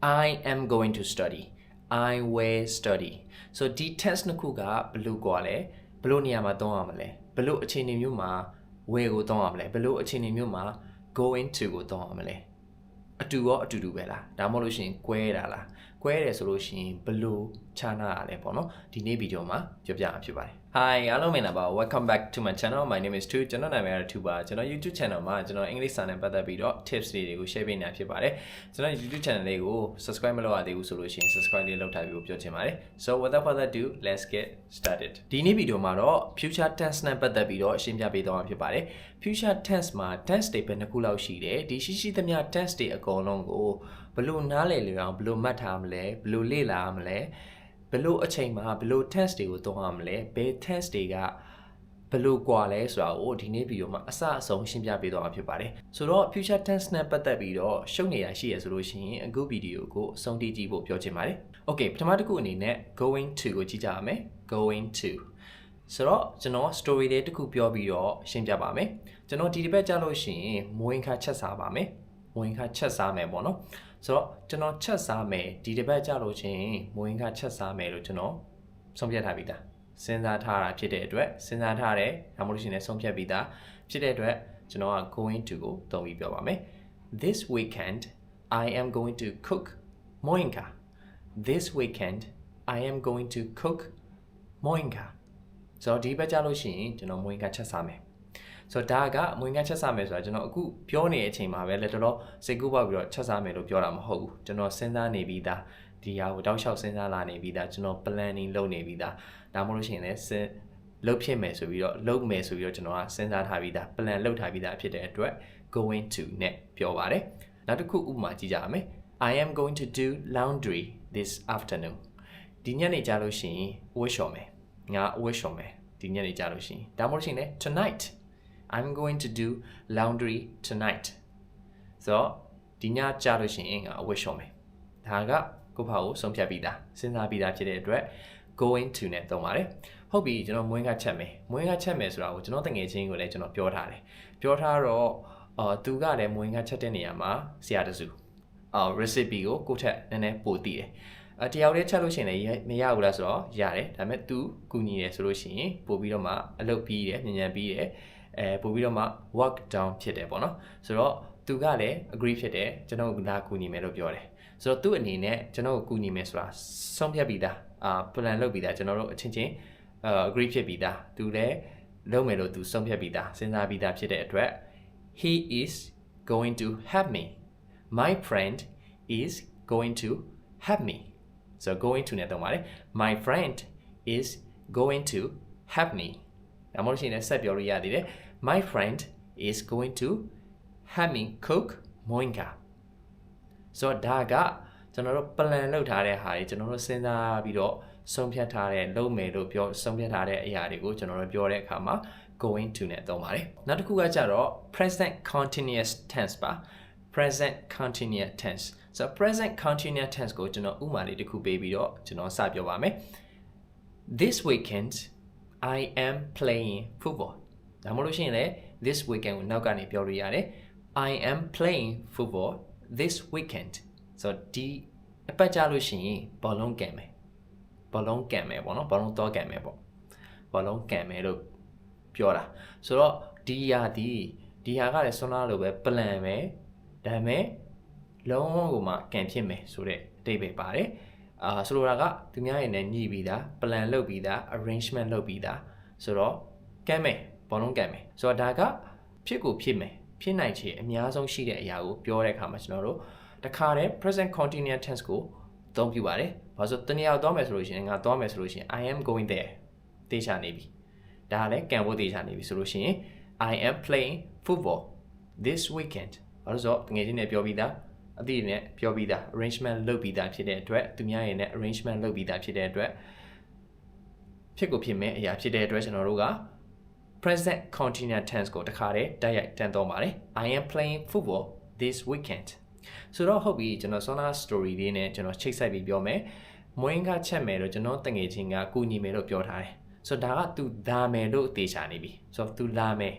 I am going to study I will study so ဒီ tense နှစ်ခုကဘယ်လိုကွာလဲဘယ်လိုနေရာမှာသုံးရမလဲဘယ်လိုအခြေအနေမျိုးမှာ will ကိုသုံးရမလဲဘယ်လိုအခြေအနေမျိုးမှာ going to ကိုသုံးရမလဲအတူရောအတူတူပဲလားဒါမှမဟုတ်လို့ရှိရင်ကွဲတာလားကွဲတယ်ဆိုလို့ရှိရင်ဘယ်လို ခြားနာရလဲပေါ့နော်ဒီနေ့ဗီဒီယိုမှာပြောပြမှာဖြစ်ပါတယ် Hi အားလုံးမင်္ဂလာပါ Welcome back to my channel my name is Tu ကျွန်တော်နာမည်ကတော့ Tu ပါကျွန်တော် YouTube channel မှာကျွန်တော်အင်္ဂလိပ်စာနဲ့ပတ်သက်ပြီးတော့ tips တွေတွေကို share ပေးနေတာဖြစ်ပါတယ်ကျွန်တော် YouTube channel လေးကို subscribe မလုပ်ရသေးဘူးဆိုလို့ရှိရင် subscribe လေးလုပ်ထားပြီးပြောချင်ပါတယ် so without further ado let's get started ဒီနေ့ဗီဒီယိုမှာတော့ future tense နဲ့ပတ်သက်ပြီးတော့ရှင်းပြပေးသွားမှာဖြစ်ပါတယ် future tense မှာ tense တွေပဲနှစ်ခုလောက်ရှိတယ်ဒီရှိရှိသမျှ tense တွေအကုန်လုံးကိုဘယ်လိုနားလည်လည်အောင်ဘယ်လိုမှတ်ထားမလဲဘယ်လိုလေ့လာရမလဲ ဘယ်လိုအချိန်မှာဘယ်လို tense တွေကိုသုံးရမလဲဘယ် tense တွေကဘယ်လိုကွာလဲဆိုတာကိုဒီနေ့ဗီဒီယိုမှာအစအဆုံးရှင်းပြပေးသွားမှာဖြစ်ပါတယ်ဆိုတော့ future tense နဲ့ပတ်သက်ပြီးတော့ရှုပ်နေတာရှိရဆိုလို့ရှိရင်အခုဗီဒီယိုကိုအဆုံးထိကြည့်ဖို့ပြောချင်ပါတယ် okay ပထမတစ်ခုအနေနဲ့ going to ကိုကြည့်ကြရမယ် going to ဆိုတော့ကျွန်တော် story လေးတစ်ခုပြောပြီးတော့ရှင်းပြပါမယ်ကျွန်တော်ဒီတစ်ပတ်ကြာလို့ရှိရင်မွေးခါချက်စားပါမယ်မွေးခါချက်စားမယ်ပေါ့နော် ဆိုတော့ကျွန်တော်ချက်စားမယ်ဒီတစ်ပတ်ကြာလို့ရှိရင်မွေးခါချက်စားမယ်လို့ကျွန်တော်ဆုံးဖြတ်ထားပြီးသားစဉ်းစားထားတာဖြစ်တဲ့အတွက်စဉ်းစားထားတယ်ဒါမှမဟုတ်ရှင်လည်းဆုံးဖြတ်ပြီးသားဖြစ်တဲ့အတွက်ကျွန်တော်က going to ကိုသုံးပြီးပြောပါမယ် This weekend I am going to cook moinka This weekend I am going to cook moinka ဆိုတော့ဒီဘက်ကြလို့ရှိရင်ကျွန်တော်မွေးကချက်စားမယ် ဆိုတော့ဒါကမွေးကချက်စားမယ်ဆိုတာကျွန်တော်အခုပြောနေတဲ့အချိန်မှာပဲလက်တော်တော်စိတ်ကူးပေါက်ပြီးတော့ချက်စားမယ်လို့ပြောတာမဟုတ်ဘူးကျွန်တော်စဉ်းစားနေပြီးသားဒီဟာကိုတောက်လျှောက်စဉ်းစားလာနေပြီးသားကျွန်တော် planning လုပ်နေပြီးသားဒါမှမဟုတ်လို့ရှိရင်လည်းစဉ်လုပ်ဖြစ်မယ်ဆိုပြီးတော့လုပ်မယ်ဆိုပြီးတော့ကျွန်တော်ကစဉ်းစားထားပြီးသား plan လုပ်ထားပြီးသားဖြစ်တဲ့အတွက် going to နဲ့ပြောပါတယ်နောက်တစ်ခုဥပမာကြည့်ကြရမယ် I am going to do laundry this afternoon ဒီညနေကြလို့ရှိရင်ဝတ်လျှော်မယ်ငါဝတ်လျှော်မယ်ဒီညနေကြလို့ရှိရင်ဒါမှမဟုတ်ရှင်လေ tonight I'm going to do laundry tonight ဆိုတော့ဒီညကြလို့ရှိရင်ငါဝတ်လျှော်မယ်ဒါကကိုယ့်ဘာကိုဆုံးဖြတ်ပြီးသားစဉ်းစားပြီးသားဖြစ်တဲ့အတွက် going to နဲ့သုံးပါတယ်ဟုတ်ပြီကျွန်တော်မွေးကချက်မယ်မွေးကချက်မယ်ဆိုတာကိုကျွန်တော်တငယ်ချင်းကိုလည်းကျွန်တော်ပြောထားတယ်ပြောထားတော့အာသူကလည်းမွေးကချက်တဲ့နေရာမှာဆရာတစုအာ recipe ကိုကိုယ့်ထက်နည်းနည်းပိုသိတယ်အတယောက်တည်းချက်လို့ရှိရင်လည်းမရဘူးလားဆိုတော့ရတယ်ဒါပေမဲ့ तू ကူညီတယ်ဆိုလို့ရှိရင်ပို့ပြီးတော့မှအလုပ်ပြီးတယ်ညံ့ညံ့ပြီးတယ် အဲပို့ပြီးတော့မှ work down ဖြစ်တယ်ပေါ့နော်ဆိုတော့သူကလည်း agree ဖြစ်တယ်ကျွန်တော်ကလာကူညီမယ်လို့ပြောတယ်ဆိုတော့သူ့အနေနဲ့ကျွန်တော်ကိုကူညီမယ်ဆိုတာဆုံးဖြတ်ပြီးသားအာ plan လုပ်ပြီးသားကျွန်တော်တို့အချင်းချင်းအာ agree ဖြစ်ပြီးသားသူလည်းလုပ်မယ်လို့သူဆုံးဖြတ်ပြီးသားစဉ်းစားပြီးသားဖြစ်တဲ့အတွက် he is going to help me my friend is going to help me so going to နဲ့တော့ပါတယ် my friend is going to help me အမောရှင်နဲ့ဆက်ပြောလို့ရသေးတယ် my friend is going to help me cook moinka so ဒါကကျွန်တော်တို့ plan လုပ်ထားတဲ့ဟာတွေကျွန်တော်တို့စဉ်းစားပြီးတော့ဆုံးဖြတ်ထားတဲ့လုပ်မယ်လို့ပြောဆုံးဖြတ်ထားတဲ့အရာတွေကိုကျွန်တော်တို့ပြောတဲ့အခါမှာ going to နဲ့သုံးပါတယ်နောက်တစ်ခုကကြတော့ present continuous tense ပါ present continuous tense so present continuous tense ကိုကျွန်တော်ဥပမာလေးတစ်ခုပေးပြီးတော့ကျွန်တော်စပြောပါမယ် this weekend I am playing football ဒါမှမဟုတ်လို့ရှိရင်လည်း this weekend ကိုနောက်ကနေပြောလို့ရတယ် I am playing football this weekend so ဒီအပတ်ကြလို့ရှိရင်ဘောလုံးကန်မယ်ဘောလုံးကန်မယ်ပေါ့နော်ဘောလုံးတော့ကန်မယ်ပေါ့ဘောလုံးကန်မယ်လို့ပြောတာဆိုတော့ဒီဟာဒီဒီဟာကလည်းဆွမ်းလာလို့ပဲ plan ပဲဒါပေမဲ့လုံးဝကိုမှကန်ဖြစ်မယ်ဆိုတဲ့အတိတ်ပဲပါတယ်အာဆိုလိုတာကသူများရဲ့နဲ့ညှိပြီးသား plan လုပ်ပြီးသား arrangement လုပ်ပြီးသားဆိုတော့ကန်မယ် ဘောလုံးကန်မယ်ဆိုတော့ဒါကဖြစ်ကိုဖြစ်မယ်ဖြစ်နိုင်ချေအများဆုံးရှိတဲ့အရာကိုပြောတဲ့အခါမှာကျွန်တော်တို့တခါတည်း present continuous tense ကိုအသုံးပြုပါတယ်။ဘာလို့တနည်းအားသွားမယ်ဆိုလို့ရှိရင်ငါသွားမယ်ဆိုလို့ရှိရင် I am going there တေချာနေပြီ။ဒါကလည်းကံဖို့တေချာနေပြီဆိုလို့ရှိရင် I am playing football this weekend ဘာလို့ဆိုတော့ငွေချင်းနဲ့ပြောပြီးသားအတိနဲ့ပြောပြီးသား arrangement လုပ်ပြီးသားဖြစ်တဲ့အတွက်သူများရဲ့နဲ့ arrangement လုပ်ပြီးသားဖြစ်တဲ့အတွက်ဖြစ်ကိုဖြစ်မဲ့အရာဖြစ်တဲ့အတွက်ကျွန်တော်တို့က present continuous tense ကိုတခါတည်းတိုက်ရိုက်တန်းသုံးပါတယ် I am playing football this weekend ဆိုတော့ဟုတ်ပြီကျွန်တော် Sona story လေးနဲ့ကျွန်တော်ချိတ်ဆက်ပြီးပြောမယ်မွေးကချက်မယ်လို့ကျွန်တော်တငယ်ချင်းကကူညီမယ်လို့ပြောထားတယ်ဆိုတော့ဒါက तू လာမယ်လို့အသေးချာနေပြီဆိုတော့ तू လာမယ်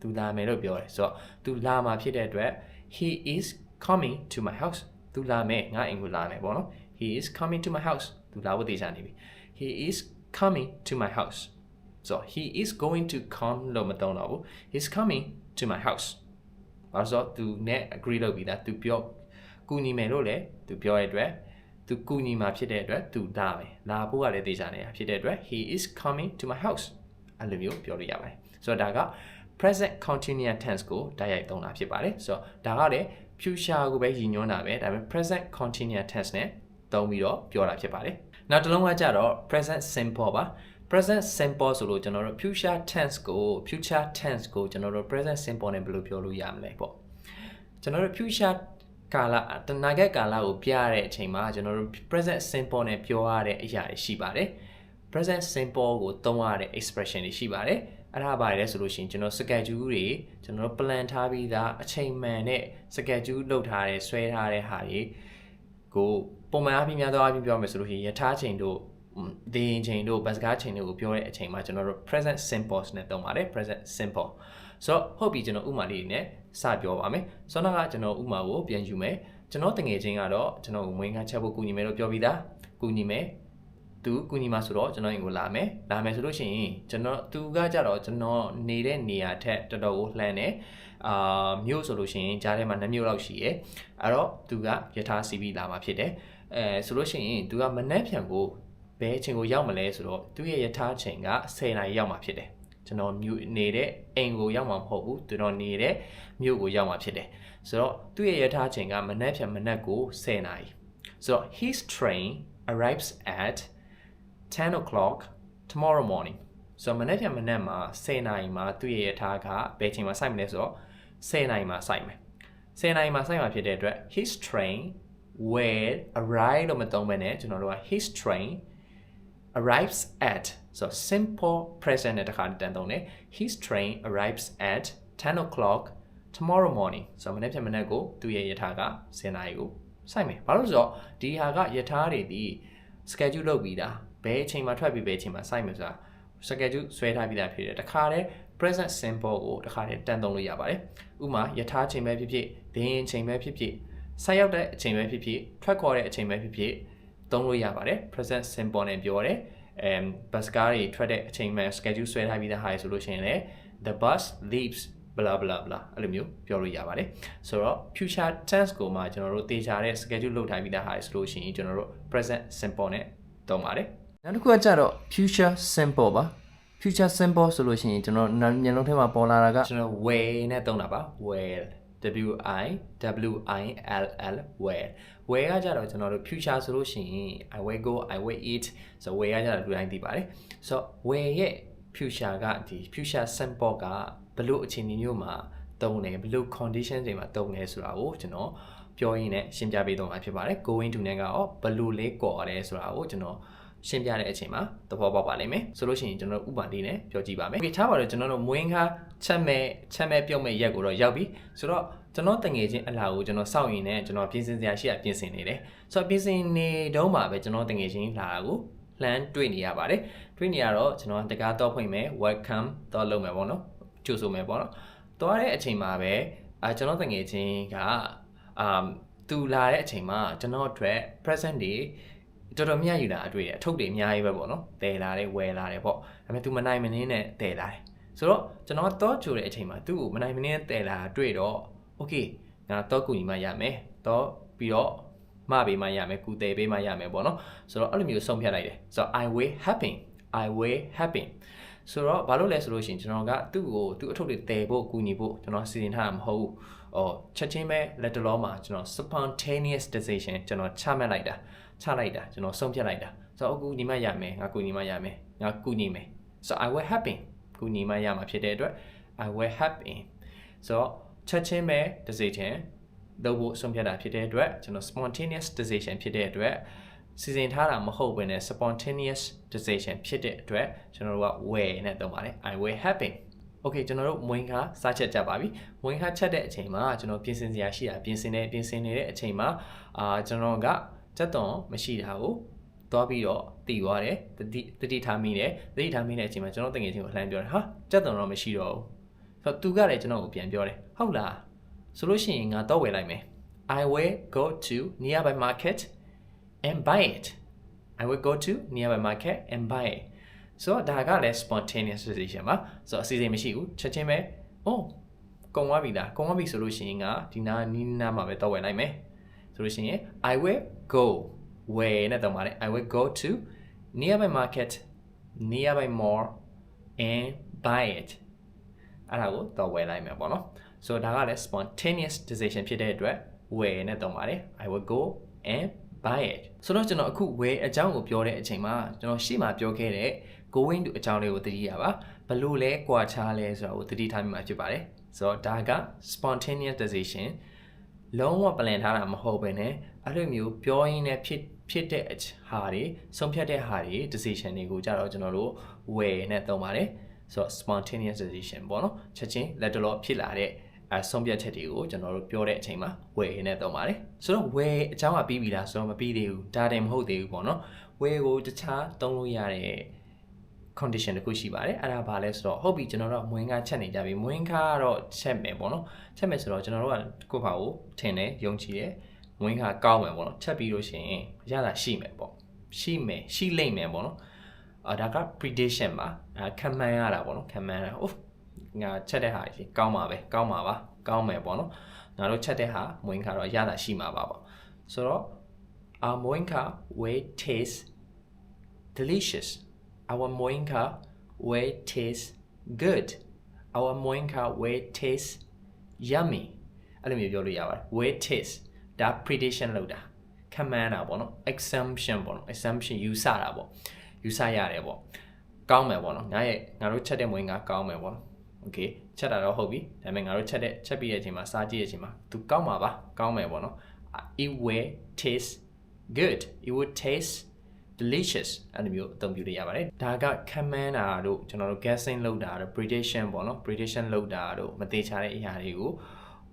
तू လာမယ်လို့ပြောတယ်ဆိုတော့ तू လာမှာဖြစ်တဲ့အတွက် he is coming to my house သူလာမယ်ငါအိမ်ကိုလာမယ်ပေါ့နော် he is coming to my house သူလာဖို့တေချာနေပြီ he is coming to my house so he is going to come လို့မသုံးတော့ဘူး he's coming to my house ဘာလို့ဆိုတော့သူနဲ့ agree လုပ်ပြီးသားသူပြောကူညီမယ်လို့လည်းသူပြောရတဲ့အတွက်သူကူညီမှာဖြစ်တဲ့အတွက်သူလာမယ်လာဖို့ကလည်းတေချာနေတာဖြစ်တဲ့အတွက် he is coming to my house အဲ့လိုမျိုးပြောလို့ရပါတယ်ဆိုတော့ဒါက present continuous tense ကိုတိုက်ရိုက်သုံးတာဖြစ်ပါတယ်ဆိုတော့ဒါကလည်း future ကိုပဲရည်ညွှန်းတာပဲဒါပေမဲ့ present continuous tense နဲ့သုံးပြီးတော့ပြောတာဖြစ်ပါတယ်နောက်တစ်လုံးကကြတော့ present simple ပါ present simple ဆိုလို့ကျွန်တော်တို့ future tense ကို future tense ကိုကျွန်တော်တို့ present simple နဲ့ဘယ်လိုပြောလို့ရမလဲပေါ့ကျွန်တော်တို့ future ကာလတနာဂတ်ကာလကိုပြရတဲ့အချိန်မှာကျွန်တော်တို့ present simple နဲ့ပြောရတဲ့အရာတွေရှိပါတယ် present simple ကိုသုံးရတဲ့ expression တွေရှိပါတယ်အဲ့ဒါပါလဲဆိုလို့ရှိရင်ကျွန်တော် schedule တွေကျွန်တော် plan ထားပြီးသားအချိန်မှန်နဲ့ schedule လုပ်ထားတဲ့ဆွဲထားတဲ့ဟာတွေကိုပုံမှန်အားဖြင့်များသောအားဖြင့်ပြောမယ်ဆိုလို့ရှိရင်ယထာချိန်တို့ ဒေရင်ချိန်တို့ဘတ်စကားချိန်တို့ကိုပြောတဲ့အချိန်မှာကျွန်တော်တို့ present simple နဲ့သုံးပါတယ် present simple ဆိုတော့ဟုတ်ပြီကျွန်တော်ဥမာလေးနဲ့စပြောပါမယ်ဆိုတော့ကကျွန်တော်ဥမာကိုပြန်ယူမယ်ကျွန်တော်တငယ်ချင်းကတော့ကျွန်တော်ဝင်ခန်းချက်ဖို့ကူညီမယ်လို့ပြောပြီးသားကူညီမယ်သူကူညီမှာဆိုတော့ကျွန်တော်ရင်ကိုလာမယ်လာမယ်ဆိုလို့ရှိရင်ကျွန်တော်သူကကြတော့ကျွန်တော်နေတဲ့နေရာထက်တော်တော်ကိုလှမ်းတယ်အာမြို့ဆိုလို့ရှိရင်ကြားထဲမှာ2မြို့လောက်ရှိရယ်အဲ့တော့သူကယထာစီပြီးလာမှာဖြစ်တယ်အဲဆိုလို့ရှိရင်သူကမနှက်ဖြန်ကို ဘယ်အချိန်ကိုရောက်မလဲဆိုတော့သူရဲ့ယထာချိန်က10နာရီရောက်မှာဖြစ်တယ်ကျွန်တော်မြို့နေတဲ့အိမ်ကိုရောက်မှာမဟုတ်ဘူးသူတော်နေတဲ့မြို့ကိုရောက်မှာဖြစ်တယ်ဆိုတော့သူ့ရဲ့ယထာချိန်ကမနှက်ဖြန်မနှက်ကို10နာရီဆိုတော့ his train arrives at 10 o'clock tomorrow morning ဆိုတော့မနေ့ပြန်မနေ့မှာ10နာရီမှာသူ့ရဲ့ယထာကဘယ်ချိန်မှာစိုက်မလဲဆိုတော့10နာရီမှာစိုက်မယ်10နာရီမှာစိုက်မှာဖြစ်တဲ့အတွက် his train will arrive လို့မသုံးဘဲနဲ့ကျွန်တော်တို့က his train arrives at so simple present နဲ့တခါတန်သုံးတယ် his train arrives at 10 o'clock tomorrow morning ဆိုတော့မနေ့ပြန်မနေ့ကိုသူ့ရဲ့ယထာက10နာရီကိုစိုက်မယ်ဘာလို့လဲဆိုတော့ဒီဟာကယထာတွေဒီ schedule လုပ်ပြီးသားဘယ်အချိန်မှာထွက်ပြီးဘယ်အချိန်မှာစိုက်မယ်ဆိုတာ schedule ဆွဲထားပြီးသားဖြစ်တယ်တခါတည်း present simple ကိုတခါတည်းတန်သုံးလို့ရပါတယ်ဥမာယထာချိန်ပဲဖြစ်ဖြစ်ဒင်းချိန်ပဲဖြစ်ဖြစ်ဆိုက်ရောက်တဲ့အချိန်ပဲဖြစ်ဖြစ်ထွက်ခေါ်တဲ့အချိန်ပဲဖြစ်ဖြစ် သုံးလို့ရပါတယ် present simple နဲ့ပြောတယ်အဲ bus ကားတွေထွက်တဲ့အချိန်မှ schedule ဆွဲထားပြီးသားဟာဆိုလို့ရှိရင်လည်း the bus leaves blah blah blah အဲ့လိုမျိုးပြောလို့ရပါတယ်ဆိုတော့ future tense ကိုမှကျွန်တော်တို့တေချာတဲ့ schedule လုပ်ထားပြီးသားဟာဆိုလို့ရှိရင်ကျွန်တော်တို့ present simple နဲ့သုံးပါတယ်နောက်တစ်ခုကကြတော့ future simple ပါ future simple ဆိုလို့ရှိရင်ကျွန်တော်မျက်လုံးထဲမှာပေါ်လာတာကကျွန်တော် will နဲ့သုံးတာပါ will W I W I L L will will ကကြတော့ကျွန်တော်တို့ future ဆိုလို့ရှိရင် I will go I will eat ဆို will ကကြတော့လူတိုင်းသိပါတယ်ဆိုတော့ will ရဲ့ future ကဒီ future simple ကဘလို့အခြေအနေမျိုးမှာသုံးတယ်ဘလို့ condition တွေမှာသုံးတယ်ဆိုတာကိုကျွန်တော်ပြောရင်းနဲ့ရှင်းပြပေးတော့မှာဖြစ်ပါတယ် going to နဲ့ကရောဘလို့လေးကော်ရတယ်ဆိုတာကိုကျွန်တော် ရှင်းပြတဲ့အချိန်မှာသဘောပေါက်ပါလိမ့်မယ်ဆိုလို့ရှိရင်ကျွန်တော်ဥပမာလေးနဲ့ပြောကြည့်ပါမယ်။ထားပါတော့ကျွန်တော်တို့မွေးခါချက်မဲ့ချက်မဲ့ပြုတ်မဲ့ရက်ကိုတော့ရောက်ပြီဆိုတော့ကျွန်တော်တငယ်ချင်းအလားကိုကျွန်တော်စောင့်ရင်နဲ့ကျွန်တော်ပြင်ဆင်စရာရှိရပြင်ဆင်နေတယ်။ဆိုတော့ပြင်ဆင်နေတုန်းမှာပဲကျွန်တော်တငယ်ချင်းလာတာကိုလှမ်းတွေ့နေရပါတယ်။တွေ့နေရတော့ကျွန်တော်တကားတော့ဖွင့်မယ် welcome တော့လုပ်မယ်ပေါ့နော်။ကြိုဆိုမယ်ပေါ့နော်။သွားတဲ့အချိန်မှာပဲအာကျွန်တော်တငယ်ချင်းကအာသူလာတဲ့အချိန်မှာကျွန်တော်အတွက် present တွေ တော်တော်များယူလာအတွေ့တယ်အထုပ်တွေအများကြီးပဲပေါ့နော်တည်လာတယ်ဝယ်လာတယ်ပေါ့ဒါပေမဲ့ तू မနိုင်မနှင်းနဲ့တည်လာတယ်ဆိုတော့ကျွန်တော်တော့ကြိုတဲ့အချိန်မှာသူ့ကိုမနိုင်မနှင်းတည်လာတွေ့တော့ okay ငါတော့ကူညီမှရမယ်တော့ပြီးတော့မပေးမှရမယ်ကူတည်ပေးမှရမယ်ပေါ့နော်ဆိုတော့အဲ့လိုမျိုးဆုံးဖြတ်လိုက်တယ်ဆိုတော့ I will happen I will happen ဆိုတော့ဘာလို့လဲဆိုလို့ရှိရင်ကျွန်တော်ကသူ့ကိုသူ့အထုပ်တွေတည်ဖို့ကူညီဖို့ကျွန်တော်စီစဉ်ထားတာမဟုတ်ဘူး။အော်ချက်ချင်းပဲလက်တလောမှာကျွန်တော် spontaneous decision ကျွန်တော်ချမှတ်လိုက်တာ။ချလိုက်တာကျွန်တော်ဆုံးဖြတ်လိုက်တာဆိုတော့အခုညီမရမယ်ငါကူညီမရမယ်ငါကူညီမယ် so i will happen ကူညီမရမှာဖြစ်တဲ့အတွက် i will happen ဆိုတော့ချက်ချင်းပဲ decision လုပ်ဖို့ဆုံးဖြတ်တာဖြစ်တဲ့အတွက်ကျွန်တော် spontaneous decision ဖြစ်တဲ့အတွက် စီစဉ်ထားတာမဟုတ်ဘဲနဲ့ spontaneous decision ဖြစ်တဲ့အတွက်ကျွန်တော်တို့က will နဲ့သုံးပါတယ် i will happen okay ကျွန်တော်တို့မွေးခါစားချက်ကြပါပြီမွေးခါချက်တဲ့အချိန်မှာကျွန်တော်ပြင်ဆင်စရာရှိတာပြင်ဆင်နေပြင်ဆင်နေတဲ့အချိန်မှာအာကျွန်တော်ကစက်သွန်မရှိတာကိုသွားပြီးတော့တည်သွားတယ်တတိတတိထားမိတယ်တတိထားမိတဲ့အချိန်မှာကျွန်တော်တငယ်ချင်းကိုလှမ်းပြောတယ်ဟာစက်သွန်တော့မရှိတော့ဘူးဆိုတော့သူကလည်းကျွန်တော်ကိုပြန်ပြောတယ်ဟုတ်လားဆိုလို့ရှိရင်ငါတော့ဝယ်လိုက်မယ် I will go to nearby market and buy it I will go to nearby market and buy it ဆိုတော့ဒါကလည်း spontaneous decision ပါဆိုတော့အစီအစဉ်မရှိဘူးချက်ချင်းပဲ oh ကုန်သွားပြီလားကုန်သွားပြီဆိုလို့ရှိရင်ကဒီနာနီးနားမှာပဲတော့ဝယ်လိုက်မယ်ဆိုလို့ရှိရင် I will go where နဲ့တော့ပါတယ် I will go to nearby market nearby mall and buy it အဲ့ဒါကိုတော့ဝယ်လိုက်မယ်ပေါ့နော်ဆိုတော့ဒါကလည်း spontaneous decision ဖြစ်တဲ့အတွက် where နဲ့တော့ပါတယ် I will go and buy it ဆိုတော့ကျွန်တော်အခု where အကြောင်းကိုပြောတဲ့အချိန်မှာကျွန်တော်ရှေ့မှာပြောခဲ့တဲ့ going to အကြောင်းလေးကိုသတိရပါဘလို့လဲကွာခြားလဲဆိုတာကိုသတိထားမိမှာဖြစ်ပါတယ်ဆိုတော့ဒါက spontaneous decision လုံးဝ plan ထားတာမဟုတ်ဘဲနဲ့အဲ့လိုမျိုးပြောရင်းနဲ့ဖြစ်ဖြစ်တဲ့ဟာတွေဆုံးဖြတ်တဲ့ဟာတွေ decision တွေကိုကြတော့ကျွန်တော်တို့ where နဲ့သုံးပါတယ်ဆိုတော့ spontaneous decision ပေါ့နော်ချက်ချင်းလက်တလောဖြစ်လာတဲ့ အဲဆုံးဖြတ်ချက်တွေကိုကျွန်တော်တို့ပြောတဲ့အချိန်မှာ where နဲ့သုံးပါတယ်ဆိုတော့ where အကြောင်းကပြီးပြီလားဆိုတော့မပြီးသေးဘူးဒါတည်းမဟုတ်သေးဘူးပေါ့နော် where ကိုတခြားသုံးလို့ရတဲ့ condition တခုရှိပါတယ်အဲ့ဒါဘာလဲဆိုတော့ဟုတ်ပြီကျွန်တော်တို့မွေးကားချက်နေကြပြီမွေးကားကတော့ချက်မယ်ပေါ့နော်ချက်မယ်ဆိုတော့ကျွန်တော်တို့ကကိုယ့်ဘာကိုထင်တယ်ယုံကြည်တယ်မွေးကားကောင်းမယ်ပေါ့နော်ချက်ပြီးလို့ရှိရင်ရတာရှိမယ်ပေါ့ရှိမယ်ရှိလိမ့်မယ်ပေါ့နော်အာဒါက prediction ပါအဲခံမှန်းရတာပေါ့နော်ခံမှန်းရတာ oof ငါချက်တဲ့ဟာကြီးကောင်းပါပဲကောင်းပါပါကောင်းမယ်ပေါ့နော်ငါတို့ချက်တဲ့ဟာမွေးကားတော့ရတာရှိမှာပါပေါ့ဆိုတော့ our moinka way taste delicious our moinka way taste good our moinka way taste yummy အဲ့လိုမျိုးပြောလို့ရပါတယ် way taste ဒါ prediction လောက်တာခံမှန်းတာပေါ့နော် assumption ပေါ့နော် assumption ယူဆတာပေါ့ယူဆရတယ်ပေါ့ကောင်းမယ်ပေါ့နော်ငါရဲ့ငါတို့ချက်တဲ့မွေးငါကောင်းမယ်ပေါ့နော် okay ချက်တာတော့ဟုတ်ပြီဒါပေမဲ့ငါတို့ချက်တဲ့ချက်ပြီးတဲ့အချိန်မှာစားကြည့်တဲ့အချိန်မှာ तू ကောင်းမှာပါကောင်းမယ်ပေါ့နော် it will taste good it would taste delicious အဲ့လိုမျိုးအသုံးပြုလို့ရပါတယ်ဒါကခံမှန်းတာတို့ကျွန်တော်တို့ guessing လုပ်တာတို့ prediction ပေါ့နော် prediction လုပ်တာတို့မသေးချာတဲ့အရာတွေကို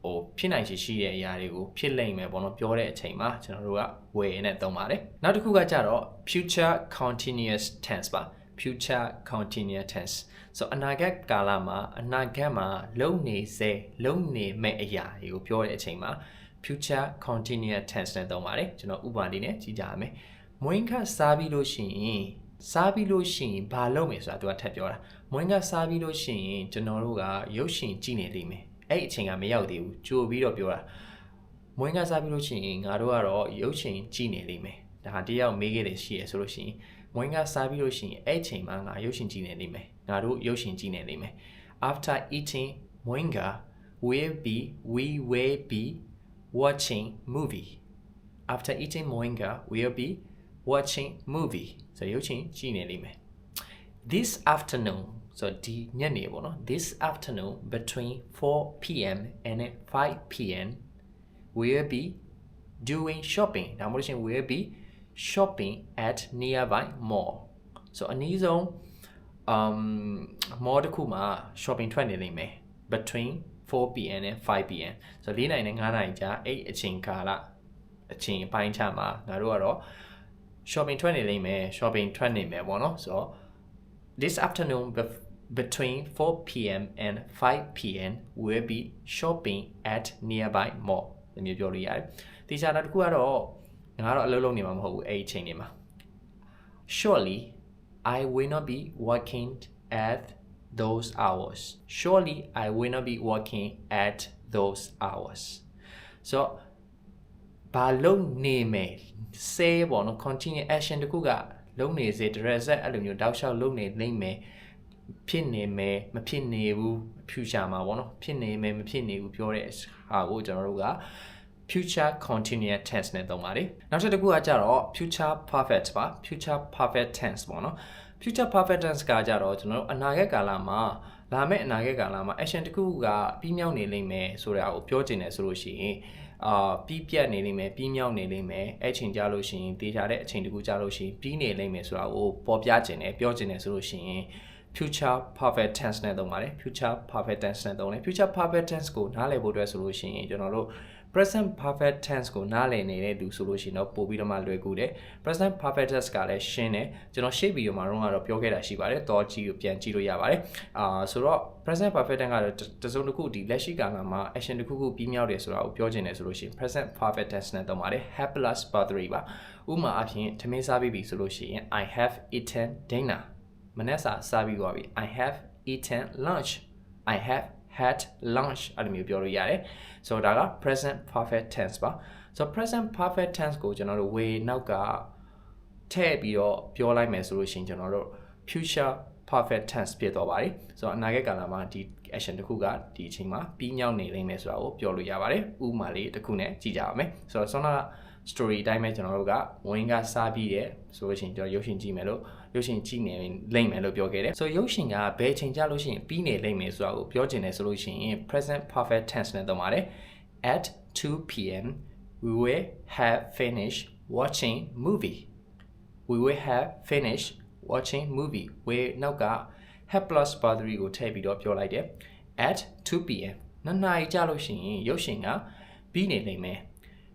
ဟိုဖြစ်နိုင်ရှိရှိတဲ့အရာတွေကိုဖြစ်လိမ့်မယ်ပေါ့နော်ပြောတဲ့အချိန်မှာကျွန်တော်တို့က will နဲ့သုံးပါတယ်နောက်တစ်ခုကကြတော့ future continuous tense ပါ future continuous tense ဆိုအနာဂတ်ကာလမှာအနာဂတ်မှာလုံနေစေလုံနေမဲ့အရာတွေကိုပြောတဲ့အချိန်မှာ future continuous tense နဲ့သုံးပါတယ်ကျွန်တော်ဥပမာလေးနဲ့ကြည့်ကြရမယ်မွေးခစားပြီးလို့ရှိရင်စားပြီးလို့ရှိရင်ဘာလုပ်မယ်ဆိုတာသူကထပ်ပြောတာမွေးခစားပြီးလို့ရှိရင်ကျွန်တော်တို့ကရုပ်ရှင်ကြည့်နေလိမ့်မယ်အဲ့အချိန်ကမရောက်သေးဘူးကြိုပြီးတော့ပြောတာမွေးခစားပြီးလို့ရှိရင်ငါတို့ကတော့ရုပ်ရှင်ကြည့်နေလိမ့်မယ်ဒါတယောက်မေးခဲ့တယ်ရှိရဆိုလို့ရှိရင် မွေးခစားပြီးလို့ရှိရင်အဲ့အချိန်မှာငါရုပ်ရှင်ကြည့်နေလိမ့်မယ်ငါတို့ရုပ်ရှင်ကြည့်နေလိမ့်မယ် after eating moinga will be we will be watching movie after eating moinga we'll be watching movie ဆိုရုပ်ရှင်ကြည့်နေလိမ့်မယ် this afternoon ဆိုဒီညနေပေါ့နော် this afternoon between 4 p.m. and 5 p.m. we'll be doing shopping ဒါမှမဟုတ်ရှင် we'll be shopping at nearby mall ဆိုအနည်းဆုံး um mall တစ်ခုမှာ shopping ထွက်နေလိမ့်မယ် between 4 p.m. and 5 p.m. ဆို4နိုင်နဲ့9နိုင်ကြာအဲ့အချိန်ကာလအချိန်အပိုင်းခြားမှာငါတို့ကတော့ shopping ထွက်နေလိမ့်မယ် shopping ထွက်နေမယ်ပေါ့နော်ဆိုတော့ this afternoon bef- between 4 p.m. and 5 p.m. we'll be shopping at nearby mall ဒီမျိုးပြောလို့ရတယ်။ဒီစားတာတစ်ခုကတော့ ငါကတော့အလုပ်လုပ်နေမှာမဟုတ်ဘူးအဲ့ဒီအချိန်တွေမှာ Surely I will not be working at those hours. Surely I will not be working at those hours. So ဘာလုံးနေမယ် say ပေါ့နော် continue action တခုကလုံးနေစေ direct အဲ့လိုမျိုးတောက်လျှောက်လုံးနေလိမ့်မယ်ဖြစ်နေမယ်မဖြစ်နေဘူး future မှာပေါ့နော်ဖြစ်နေမယ်မဖြစ်နေဘူးပြောတဲ့ဟာကိုကျွန်တော်တို့က future continuous tense နဲ့သုံးပါတယ်နောက်တစ်ခုကကြတော့ future perfect ပါ future perfect tense ပေါ့နော် future perfect tense ကကြတော့ကျွန်တော်တို့အနာဂတ်ကာလမှာလာမယ့်အနာဂတ်ကာလမှာ action တစ်ခုကပြီးမြောက်နေလိမ့်မယ်ဆိုတာကိုပြောချင်တယ်ဆိုလို့ရှိရင်အာပြီးပြတ်နေလိမ့်မယ်ပြီးမြောက်နေလိမ့်မယ်အဲ့ချိန်ကြလို့ရှိရင်တေချာတဲ့အချိန်တကူကြလို့ရှိရင်ပြီးနေလိမ့်မယ်ဆိုတာကိုပေါ်ပြချင်တယ်ပြောချင်တယ်ဆိုလို့ရှိရင် future perfect tense နဲ့သုံးပါတယ် future perfect tense နဲ့သုံးတယ် future perfect tense ကိုနားလည်ဖို့အတွက်ဆိုလို့ရှိရင်ကျွန်တော်တို့ present perfect tense ကိုနားလည်နေတဲ့သူဆိုလို့ရှိရင်တော့ပို့ပြီးတော့မှလွယ်ကူတယ် present perfect tense ကလည်းရှင်းတယ်ကျွန်တော်ရှေ့ဗီဒီယိုမှာတော့ကတော့ပြောခဲ့တာရှိပါတယ်တော့ကြည့်ကိုပြန်ကြည့်လို့ရပါတယ်အာဆိုတော့ present perfect tense ကတော့တစုံတစ်ခုဒီလက်ရှိကာလမှာ action တစ်ခုခုပြီးမြောက်တယ်ဆိုတာကိုပြောချင်တယ်ဆိုလို့ရှိရင် present perfect tense နဲ့တော့ပါတယ် have plus birthday ပါဥပမာအဖြစ်ထမင်းစားပြီးပြီဆိုလို့ရှိရင် I have eaten dinner မနေ့စာစားပြီးသွားပြီ I have eaten lunch I have had lunch အဲ့လိုမျိုးပြောလို့ရတယ်ဆိုတော့ဒါက present perfect tense ပါဆိုတော့ present perfect tense ကိုကျွန်တော်တို့ way နောက်ကထည့်ပြီးတော့ပြောလိုက်မယ်ဆိုလို့ရှိရင်ကျွန်တော်တို့ future perfect tense ဖြစ်သွားပါတယ်ဆိုတော့အနာဂတ်ကာလမှာဒီ action တစ်ခုကဒီအချိန်မှာပြီးမြောက်နေလိမ့်မယ်ဆိုတာကိုပြောလို့ရပါတယ်ဥပမာလေးတစ်ခုနဲ့ကြည့်ကြပါမယ်ဆိုတော့ဆောနာ story အတိုင်းပဲကျွန်တော်တို့ကဝင်းကစားပြီးတယ်ဆိုလို့ရှိရင်ကျွန်တော်ရုပ်ရှင်ကြည့်မယ်လို့ရုပ်ရှင်ကြည့်နေလိမ့်မယ်လို့ပြောခဲ့တယ်ဆိုရုပ်ရှင်ကဘယ်ချိန်ကြလို့ရှိရင်ပြီးနေလိမ့်မယ်ဆိုတာကိုပြောချင်တယ်ဆိုလို့ရှိရင် present perfect tense နဲ့သုံးပါတယ် at 2 pm we will have finished watching movie we will have finished watching movie we နောက်က have plus boundary ကိုထည့်ပြီးတော့ပြောလိုက်တယ် at 2 pm နှစ်နာရီကြာလို့ရှိရင်ရုပ်ရှင်ကပြီးနေလိမ့်မယ်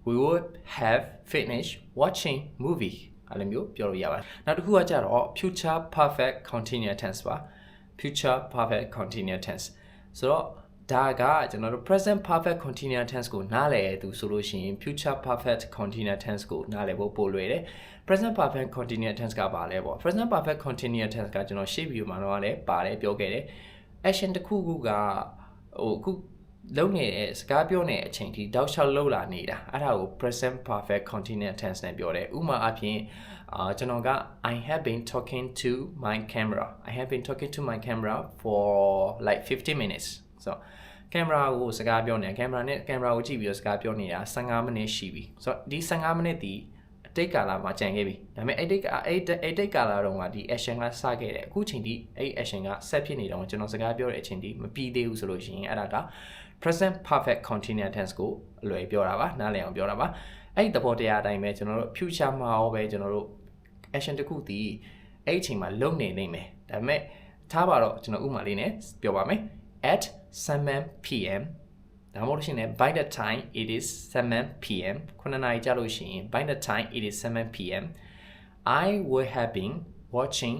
we would have finished watching movie အဲ့လိုမျိုးပြောလို့ရပါတယ်နောက်တစ်ခုကကြတော့ future perfect continuous tense ပါ future perfect continuous tense ဆိုတော့ဒါကကျွန်တော်တို့ present perfect continuous tense ကိုနားလည်သူဆိုလို့ရှိရင် future perfect continuous tense ကိုနားလည်ဖို့ပိုလွယ်တယ် present perfect continuous tense ကပါလဲပေါ့ present perfect continuous tense ကကျွန်တော်ရှေ့ video မှာတော့လည်းပါတယ်ပြောခဲ့တယ် action တစ်ခုခုကဟိုအခု လုံးနေတဲ့စကားပြောနေတဲ့အချိန်ထိတောက်လျှောက်လှုပ်လာနေတာအဲ့ဒါကို present perfect continuous tense နဲ့ပြောတယ်ဥပမာအဖြစ်အာကျွန်တော်က I have been talking to my camera I have been talking to my camera for like 50 minutes so ကင်မရာကိုစကားပြောနေတာကင်မရာနဲ့ကင်မရာကိုကြည့်ပြီးတော့စကားပြောနေတာ15မိနစ်ရှိပြီဆိုတော့ဒီ15မိနစ်ဒီအ တိတ်ကာလမှာကြံခဲ့ပြီဒါပေမဲ့အဲ့တိတ်အဲ့အဲ့တိတ်ကာလတော့ကဒီ action ကစခဲ့တယ်အခုချိန်ဒီအဲ့ action ကဆက်ဖြစ်နေတော့ကျွန်တော်စကားပြောတဲ့အချိန်ဒီမပြီးသေးဘူးဆိုလို့ရှိရင်အဲ့ဒါက present perfect continuous tense ကိုအလွယ်ပြောတာပါနားလည်အောင်ပြောတာပါအဲ့ဒီသဘောတရားအတိုင်းပဲကျွန်တော်တို့ future မှာရောပဲကျွန်တော်တို့ action တစ်ခုတည်အဲ့ဒီအချိန်မှာလုပ်နေနိုင်မယ်ဒါပေမဲ့ထားပါတော့ကျွန်တော်ဥပမာလေးနဲ့ပြောပါမယ် at 7 pm ဒါမှမဟုတ်ရှင်လည်း by the time it is 7 pm 9နာရီကြာလို့ရှိရင် by the time it is 7 pm I will have been watching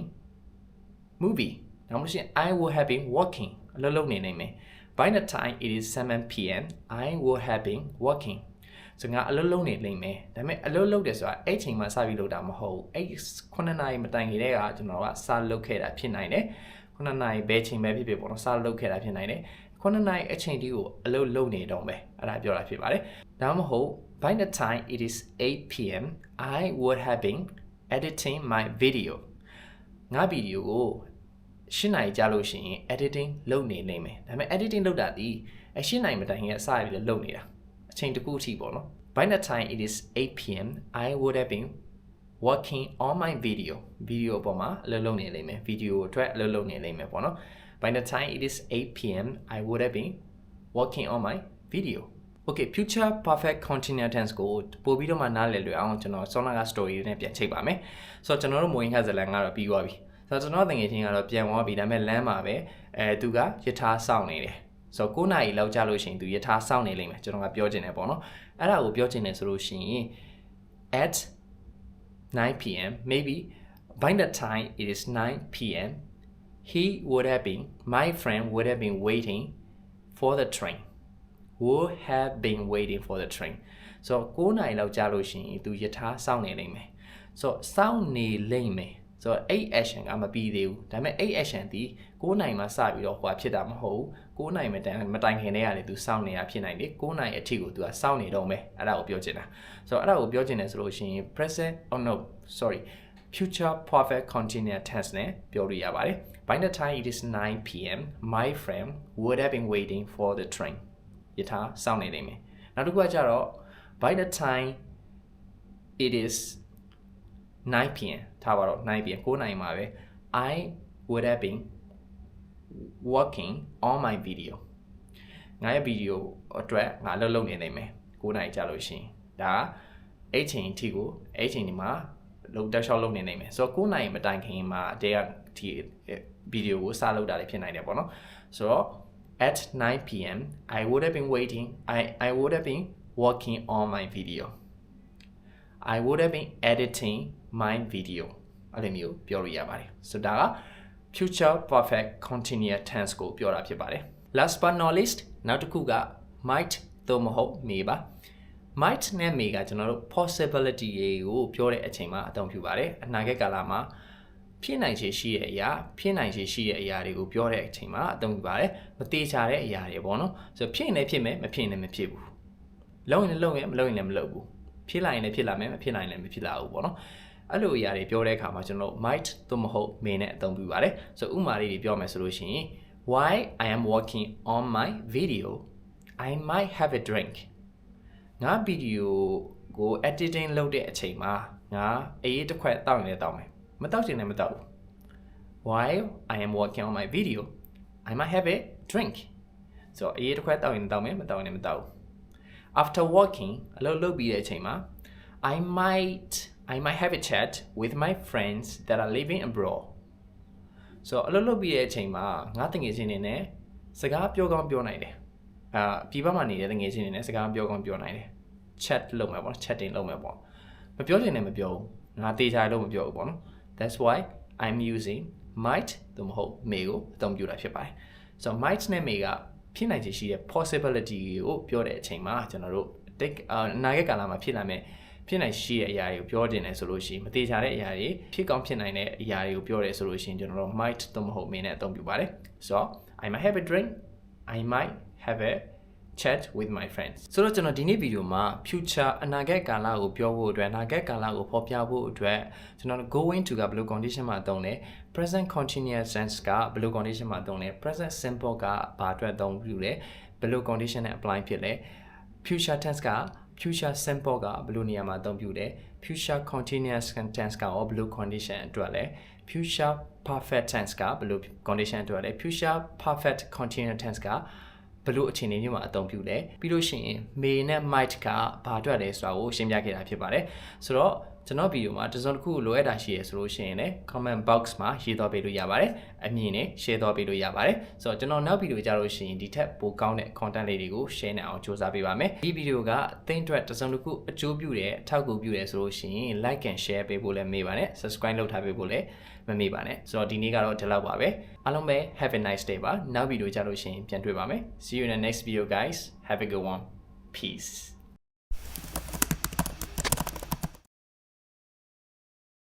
movie ဒါမှမဟုတ်ရှင် I will have been walking အလုပ်လုပ်နေနိုင်မယ် by the time it is 7 pm I will have been walking ဆိုငါအလုပ်လုပ်နေလိမ့်မယ်ဒါပေမဲ့အလုပ်လုပ်တယ်ဆိုတာအဲ့ချိန်မှာစပြီးလုပ်တာမဟုတ်ဘူးအဲ့9နာရီမတိုင်ခင်တည်းကကျွန်တော်ကစလုပ်ခဲ့တာဖြစ်နိုင်တယ်9နာရီဘယ်ချိန်ပဲဖြစ်ဖြစ်ပေါ့နော်စလုပ်ခဲ့တာဖြစ်နိုင်တယ် 9နာရီအချိန်တီးကိုအလုပ်လုပ်နေတော့မယ်အဲ့ဒါပြောတာဖြစ်ပါတယ်ဒါမှမဟုတ် by the time it is 8 pm I would have been editing my video ငါဗီဒီယိုကိုရှင်းနိုင်ကြလို့ရှိရင် editing လုပ်နေနိုင်မယ်ဒါပေမဲ့ editing လုပ်တာဒီအရှင်းနိုင်မတိုင်ခင်ကစပြီးတော့လုပ်နေတာအချိန်တစ်ခုအထိပေါ့နော် by the time it is 8 pm I would have been working on my video video ပေါ်မှာအလုပ်လုပ်နေလိမ့်မယ် video အတွက်အလုပ်လုပ်နေလိမ့်မယ်ပေါ့နော် by the time it is 8 pm I would have been working on my video okay future perfect continuous tense ကိုပို့ပြီးတော့မှနားလည်လွယ်အောင်ကျွန်တော်ဆောနာက story နဲ့ပြန်ချိန်ပါမယ်ဆိုတော့ကျွန်တော်တို့မွေးခက်ဇလန်ကတော့ပြီးသွားပြီဆိုတော့ကျွန်တော်တငယ်ချင်းကတော့ပြန်သွားပြီဒါပေမဲ့လမ်းမှာပဲအဲသူကယထာစောင့်နေတယ်ဆိုတော့9နာရီလောက်ကြာလို့ရှိရင်သူယထာစောင့်နေလိမ့်မယ်ကျွန်တော်ကပြောချင်တယ်ပေါ့နော်အဲ့ဒါကိုပြောချင်တယ်ဆိုလို့ရှိရင် at 9 p.m. maybe by the time it is 9 p.m. he would have been my friend would have been waiting for the train would have been waiting for the train ဆိုတော့9နာရီလောက်ကြာလို့ရှိရင်သူယထာစောင့်နေလိမ့်မယ်ဆိုတော့စောင့်နေလိမ့်မယ်ဆိုတော့အဲ့ action ကမပြီးသေးဘူးဒါပေမဲ့အဲ့ action ဒီ9နိုင်မှစပြီးတော့ဟိုဖြစ်တာမဟုတ်ဘူး9နိုင်မတိုင်မတိုင်ခင်တည်းကလေသူစောင့်နေတာဖြစ်နိုင်တယ်9နိုင်အထိကိုသူကစောင့်နေတော့မယ်အဲ့ဒါကိုပြောချင်တာဆိုတော့အဲ့ဒါကိုပြောချင်တယ်ဆိုလို့ရှိရင် present oh no sorry future perfect continuous tense နဲ့ပြောလို့ရပါတယ် by the time it is 9 pm my friend would have been waiting for the train ယထာစောင့်နေနေမယ်နောက်တစ်ခုကကြတော့ by the time it is 9 pm ထားပါတော့9 pm 9နိုင်မှာပဲ I would have been working on my video ငါရဲ့ဗီဒီယိုအတွက်ငါလှုပ်လှုပ်နေနေမယ်9နိုင်ကြာလို့ရှိရင်ဒါအဲ့ချိန်အထိကိုအဲ့ချိန်ဒီမှာ လုံတက်လျှောက်လုပ်နေနိုင်မယ်ဆိုတော့9နိုင်မတိုင်ခင်မှာတဲကဒီဗီဒီယိုကိုစလုပ်တာလည်းဖြစ်နိုင်တယ်ပေါ့နော်ဆိုတော့ at 9 pm I would have been waiting I I would have been working on my video I would have been editing my video အဲ့လိုမျိုးပြောလို့ရပါတယ်ဆိုတော့ဒါက future perfect continuous tense ကိုပြောတာဖြစ်ပါတယ် last but not least နောက်တစ်ခုက might သို့မဟုတ် may ပါ might နဲ့ may ကကျွန်တော်တို့ possibility တွေကိုပြောတဲ့အချိန်မှာအသုံးပြုပါတယ်အနာဂတ်ကာလမှာဖြစ်နိုင်ခြေရှိတဲ့အရာဖြစ်နိုင်ခြေရှိတဲ့အရာတွေကိုပြောတဲ့အချိန်မှာအသုံးပြုပါတယ်မသေးချာတဲ့အရာတွေပေါ့နော်ဆိုတော့ဖြစ်ရင်လည်းဖြစ်မယ်မဖြစ်ရင်လည်းမဖြစ်ဘူးလုံးရင်လည်းလုံးရင်မလုံးရင်လည်းမလုံးဘူးဖြစ်လာရင်လည်းဖြစ်လာမယ်မဖြစ်လာရင်လည်းမဖြစ်လာဘူးပေါ့နော်အဲ့လိုအရာတွေပြောတဲ့အခါမှာကျွန်တော်တို့ might သို့မဟုတ် may နဲ့အသုံးပြုပါတယ်ဆိုတော့ဥပမာလေးတွေပြောမယ်ဆိုလို့ရှိရင် why I am working on my video I might have a drink ငါဗီဒီယိုကို editing လုပ်တဲ့အချိန်မှာငါအေးတစ်ခွက်တောက်ရင်လည်းတောက်မယ်မတောက်ချင်လည်းမတောက်ဘူး while I am working on my video I might have a drink ဆိုတော့အေးတစ်ခွက်တောက်ရင်တောက်မယ်မတောက်ရင်လည်းမတောက်ဘူး after working အလုပ်လုပ်ပြီးတဲ့အချိန်မှာ I might I might have a chat with my friends that are living abroad ဆိုတော့အလုပ်လုပ်ပြီးတဲ့အချိန်မှာငါတငယ်ချင်းတွေနဲ့စကားပြောကောင်းပြောနိုင်တယ် အာပြည်ပမှာနေတဲ့တငယ်ချင်းတွေနဲ့စကားပြောကောင်းပြောနိုင်တယ် chat လုပ်မယ်ပေါ့နော် chatting လုပ်မယ်ပေါ့မပြောချင်လည်းမပြောဘူးငါတေချာလို့မပြောဘူးပေါ့နော် that's why i'm using might သို့မဟုတ် may ကိုအသုံးပြုတာဖြစ်ပါတယ်ဆိုတော့ might နဲ့ may ကဖြစ်နိုင်ခြေရှိတဲ့ possibility ကိုပြောတဲ့အချိန်မှာကျွန်တော်တို့ take အနာဂတ်ကာလမှာဖြစ်လာမယ့်ဖြစ်နိုင်ရှိတဲ့အရာတွေကိုပြောတင်တယ်ဆိုလို့ရှိရင်မသေးချာတဲ့အရာတွေဖြစ်ကောင်းဖြစ်နိုင်တဲ့အရာတွေကိုပြောတယ်ဆိုလို့ရှိရင်ကျွန်တော်တို့ might သို့မဟုတ် may နဲ့အသုံးပြုပါတယ်ဆိုတော့ I might have a drink I might have a chat with my friends ဆိုတော့ကျွန်တော်ဒီနေ့ဗီဒီယိုမှာ future အနာဂတ်ကာလကိုပြောဖို့အတွက်အနာဂတ်ကာလကိုဖော်ပြဖို့အတွက်ကျွန်တော် going to ကဘယ်လို condition မှာသုံးလဲ present continuous tense ကဘယ်လို condition မှာသုံးလဲ present simple ကဘာအတွက်သုံးပြုလဲဘယ်လို condition နဲ့ apply ဖြစ်လဲ future tense က future simple ကဘယ်လိုနေရာမှာအသုံးပြုလဲ future continuous tense ကရောဘယ်လို condition အတွက်လဲ future perfect tense ကဘယ်လို condition အတွက်လဲ future perfect continuous tense က ဘယ်လိုအခြေအနေမျိုးမှာအသုံးပြုလဲပြီးလို့ရှိရင် may နဲ့ might ကဘာအတွက်လဲဆိုတာကိုရှင်းပြခဲ့တာဖြစ်ပါတယ်ဆိုတော့ကျွန်တော်ဗီဒီယိုမှာတစ်စုံတစ်ခုလိုအပ်တာရှိရဆိုလို့ရှိရင်လည်း comment box မှာရေးတော့ပေးလို့ရပါတယ်အမြင်နဲ့ share တော့ပေးလို့ရပါတယ်ဆိုတော့ကျွန်တော်နောက်ဗီဒီယိုကြလို့ရှိရင်ဒီထက်ပိုကောင်းတဲ့ content လေးတွေကို share နိုင်အောင်စူးစမ်းပေးပါမယ်ဒီဗီဒီယိုကအသိအတွက်တစ်စုံတစ်ခုအကျိုးပြုတယ်အထောက်အကူပြုတယ်ဆိုလို့ရှိရင် like and share ပေးဖို့လည်းမေ့ပါနဲ့ subscribe လုပ်ထားပေးဖို့လည်း မမေ့ပါနဲ့ဆိုတော့ဒီနေ့ကတော့ဒီလောက်ပါပဲအားလုံးပဲ have a nice day ပါနောက်ဗီဒီယိုကြလို့ရှိရင်ပြန်တွေ့ပါမယ် see you in the next video guys have a good one peace